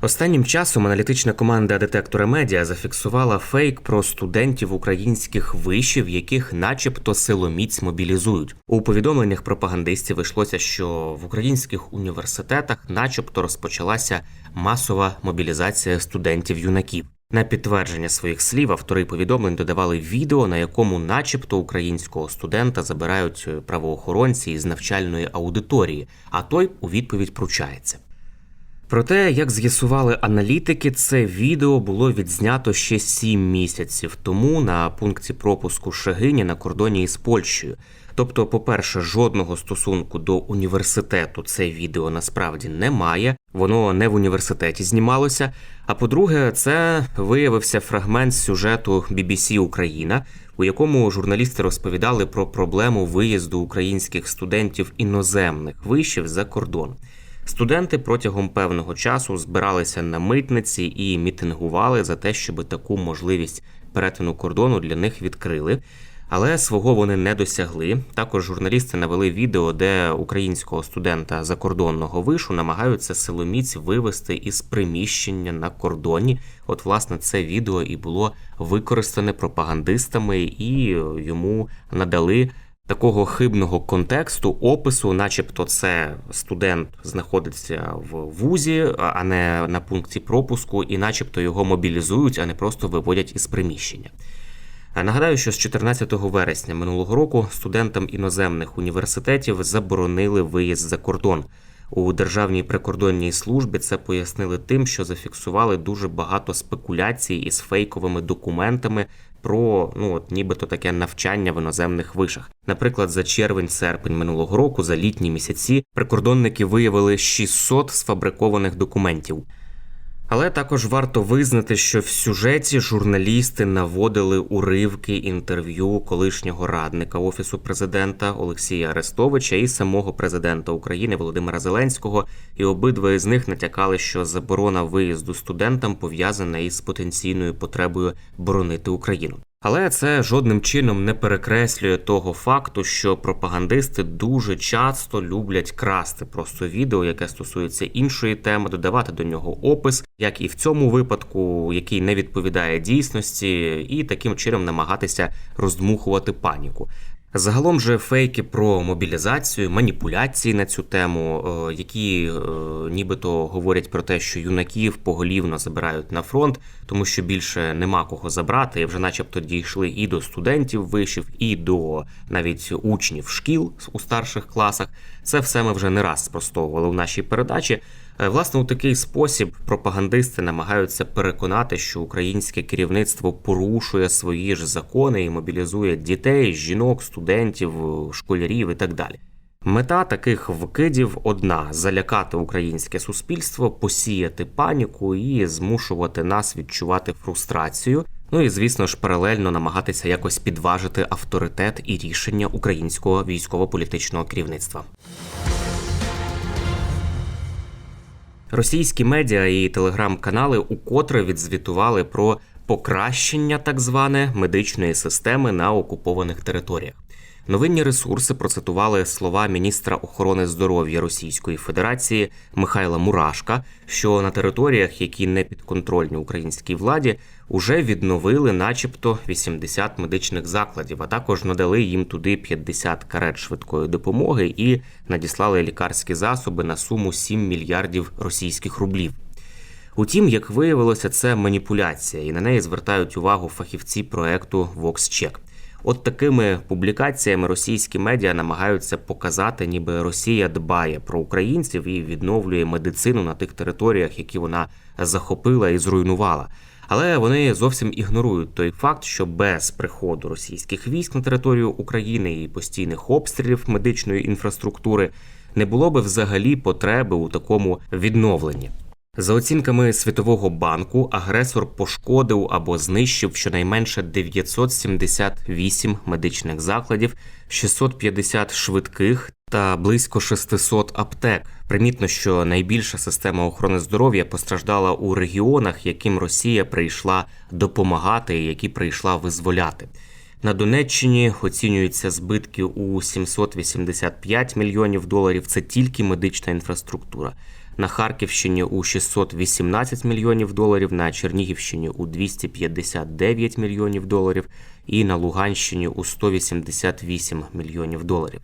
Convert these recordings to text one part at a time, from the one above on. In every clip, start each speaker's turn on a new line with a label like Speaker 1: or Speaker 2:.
Speaker 1: Останнім часом аналітична команда детектора медіа зафіксувала фейк про студентів українських вишів, яких, начебто, силоміць мобілізують. У повідомленнях пропагандистів йшлося, що в українських університетах, начебто, розпочалася масова мобілізація студентів-юнаків. На підтвердження своїх слів автори повідомлень додавали відео, на якому, начебто, українського студента забирають правоохоронці із навчальної аудиторії, а той у відповідь пручається. Проте, як з'ясували аналітики, це відео було відзнято ще сім місяців тому на пункті пропуску Шегині на кордоні із Польщею. Тобто, по-перше, жодного стосунку до університету це відео насправді не має, воно не в університеті знімалося. А по-друге, це виявився фрагмент сюжету BBC Україна, у якому журналісти розповідали про проблему виїзду українських студентів іноземних вишів за кордон. Студенти протягом певного часу збиралися на митниці і мітингували за те, щоб таку можливість перетину кордону для них відкрили. Але свого вони не досягли. Також журналісти навели відео, де українського студента закордонного вишу намагаються силоміць вивести із приміщення на кордоні. От, власне, це відео і було використане пропагандистами, і йому надали такого хибного контексту, опису, начебто, це студент знаходиться в вузі, а не на пункті пропуску, і начебто його мобілізують, а не просто виводять із приміщення. Нагадаю, що з 14 вересня минулого року студентам іноземних університетів заборонили виїзд за кордон. У Державній прикордонній службі це пояснили тим, що зафіксували дуже багато спекуляцій із фейковими документами про ну от нібито таке навчання в іноземних вишах. Наприклад, за червень-серпень минулого року, за літні місяці, прикордонники виявили 600 сфабрикованих документів. Але також варто визнати, що в сюжеті журналісти наводили уривки інтерв'ю колишнього радника офісу президента Олексія Арестовича і самого президента України Володимира Зеленського, і обидва із них натякали, що заборона виїзду студентам пов'язана із потенційною потребою боронити Україну. Але це жодним чином не перекреслює того факту, що пропагандисти дуже часто люблять красти просто відео, яке стосується іншої теми, додавати до нього опис, як і в цьому випадку, який не відповідає дійсності, і таким чином намагатися роздмухувати паніку. Загалом же фейки про мобілізацію, маніпуляції на цю тему, е, які е, нібито говорять про те, що юнаків поголівно забирають на фронт, тому що більше нема кого забрати, і вже, начебто, дійшли і до студентів вишів, і до навіть учнів шкіл у старших класах. Це все ми вже не раз спростовували в нашій передачі. Е, Власне, у такий спосіб пропагандисти намагаються переконати, що українське керівництво порушує свої ж закони і мобілізує дітей, жінок, студентів, школярів і так далі. Мета таких вкидів одна: залякати українське суспільство, посіяти паніку і змушувати нас відчувати фрустрацію. Ну і звісно ж, паралельно намагатися якось підважити авторитет і рішення українського військово-політичного керівництва. Російські медіа і телеграм-канали укотре відзвітували про покращення так зване медичної системи на окупованих територіях. Новинні ресурси процитували слова міністра охорони здоров'я Російської Федерації Михайла Мурашка, що на територіях, які не підконтрольні українській владі, уже відновили, начебто, 80 медичних закладів, а також надали їм туди 50 карет швидкої допомоги і надіслали лікарські засоби на суму 7 мільярдів російських рублів. Утім, як виявилося, це маніпуляція, і на неї звертають увагу фахівці проекту VoxCheck. От такими публікаціями російські медіа намагаються показати, ніби Росія дбає про українців і відновлює медицину на тих територіях, які вона захопила і зруйнувала. Але вони зовсім ігнорують той факт, що без приходу російських військ на територію України і постійних обстрілів медичної інфраструктури не було би взагалі потреби у такому відновленні. За оцінками Світового банку, агресор пошкодив або знищив щонайменше 978 медичних закладів, 650 швидких та близько 600 аптек. Примітно, що найбільша система охорони здоров'я постраждала у регіонах, яким Росія прийшла допомагати, і які прийшла визволяти. На Донеччині оцінюються збитки у 785 мільйонів доларів. Це тільки медична інфраструктура. На Харківщині у 618 мільйонів доларів, на Чернігівщині у 259 мільйонів доларів і на Луганщині у 188 мільйонів доларів.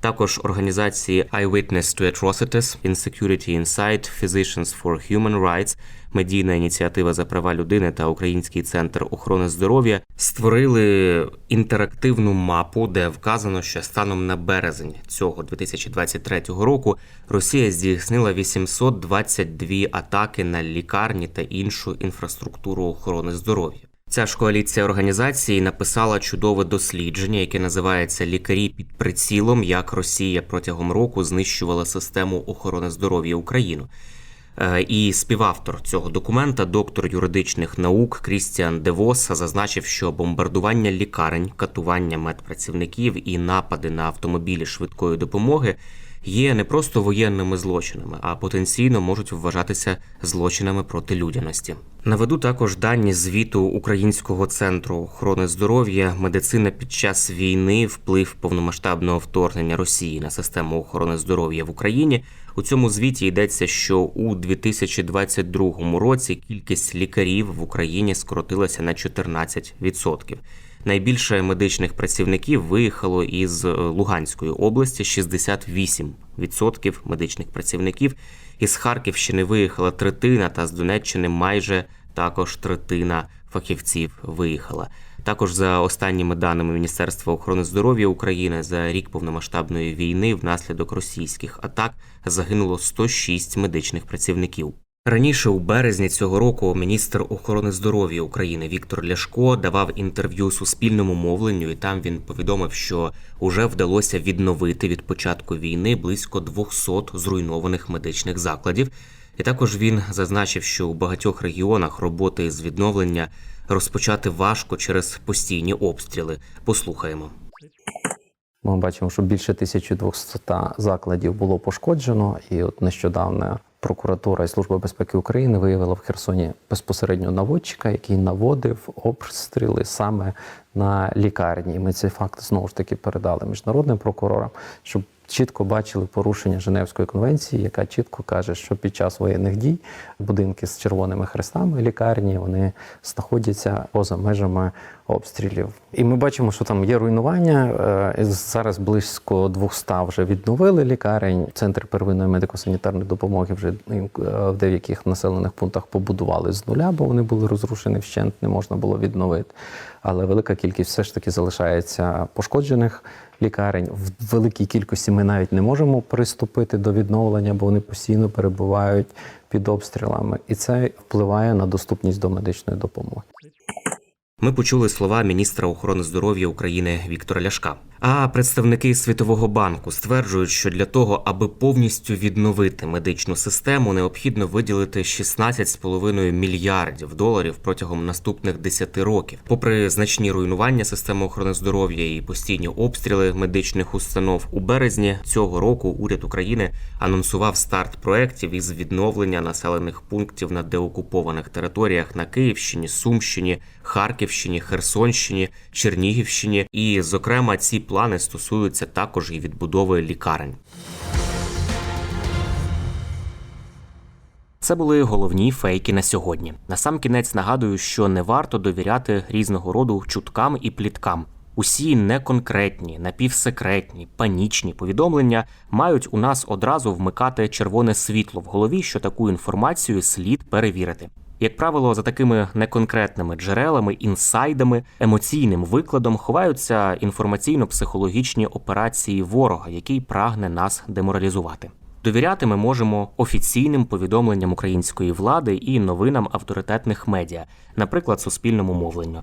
Speaker 1: Також організації Eyewitness to Atrocities, Insecurity Insight, Physicians for Human Rights, медійна ініціатива за права людини та Український центр охорони здоров'я створили інтерактивну мапу, де вказано, що станом на березень цього 2023 року Росія здійснила 822 атаки на лікарні та іншу інфраструктуру охорони здоров'я. Ця ж коаліція організацій написала чудове дослідження, яке називається Лікарі під прицілом, як Росія протягом року знищувала систему охорони здоров'я Україну. Е, І співавтор цього документа, доктор юридичних наук Крістіан Девос, зазначив, що бомбардування лікарень, катування медпрацівників і напади на автомобілі швидкої допомоги є не просто воєнними злочинами, а потенційно можуть вважатися злочинами проти людяності. Наведу також дані звіту Українського центру охорони здоров'я, медицина під час війни, вплив повномасштабного вторгнення Росії на систему охорони здоров'я в Україні. У цьому звіті йдеться, що у 2022 році кількість лікарів в Україні скоротилася на 14%. Найбільше медичних працівників виїхало із е, Луганської області 68% медичних працівників. Із Харківщини виїхала третина, та з Донеччини майже також третина фахівців виїхала. Також за останніми даними Міністерства охорони здоров'я України за рік повномасштабної війни внаслідок російських атак загинуло 106 медичних працівників. Раніше, у березні цього року, міністр охорони здоров'я України Віктор Ляшко давав інтерв'ю суспільному мовленню, і там він повідомив, що уже вдалося відновити від початку війни близько 200 зруйнованих медичних закладів. І також він зазначив, що у багатьох регіонах роботи з відновлення розпочати важко через постійні обстріли. Послухаємо.
Speaker 2: Ми бачимо, що більше 1200 закладів було пошкоджено, і от нещодавно прокуратура і служба безпеки України виявила в Херсоні безпосередньо наводчика, який наводив обстріли саме на лікарні. Ми цей факт знову ж таки передали міжнародним прокурорам, щоб чітко бачили порушення Женевської конвенції, яка чітко каже, що під час воєнних дій будинки з червоними хрестами, лікарні вони знаходяться поза межами обстрілів. І ми бачимо, що там є руйнування. Е, Зараз близько 200 вже відновили лікарень. Центр первинної медико-санітарної допомоги вже е, в деяких населених пунктах побудували з нуля, бо вони були розрушені вщент, не можна було відновити. Але велика кількість все ж таки залишається пошкоджених лікарень. В великій кількості ми навіть не можемо приступити до відновлення, бо вони постійно перебувають під обстрілами, і це впливає на доступність до медичної допомоги.
Speaker 1: Ми почули слова міністра охорони здоров'я України Віктора Ляшка. А представники Світового банку стверджують, що для того, аби повністю відновити медичну систему, необхідно виділити 16,5 мільярдів доларів протягом наступних 10 років. Попри значні руйнування системи охорони здоров'я і постійні обстріли медичних установ у березні цього року уряд України анонсував старт проєктів із відновлення населених пунктів на деокупованих територіях на Київщині, Сумщині, Харківщині. Харківщині, Херсонщині, Чернігівщині. І, зокрема, ці плани стосуються також і відбудови лікарень. Це були головні фейки на сьогодні. На сам кінець нагадую, що не варто довіряти різного роду чуткам і пліткам. Усі неконкретні, напівсекретні, панічні повідомлення мають у нас одразу вмикати червоне світло в голові, що таку інформацію слід перевірити. Як правило, за такими неконкретними джерелами, інсайдами, емоційним викладом ховаються інформаційно-психологічні операції ворога, який прагне нас деморалізувати. Довіряти ми можемо офіційним повідомленням української влади і новинам авторитетних медіа, наприклад, суспільному мовленню.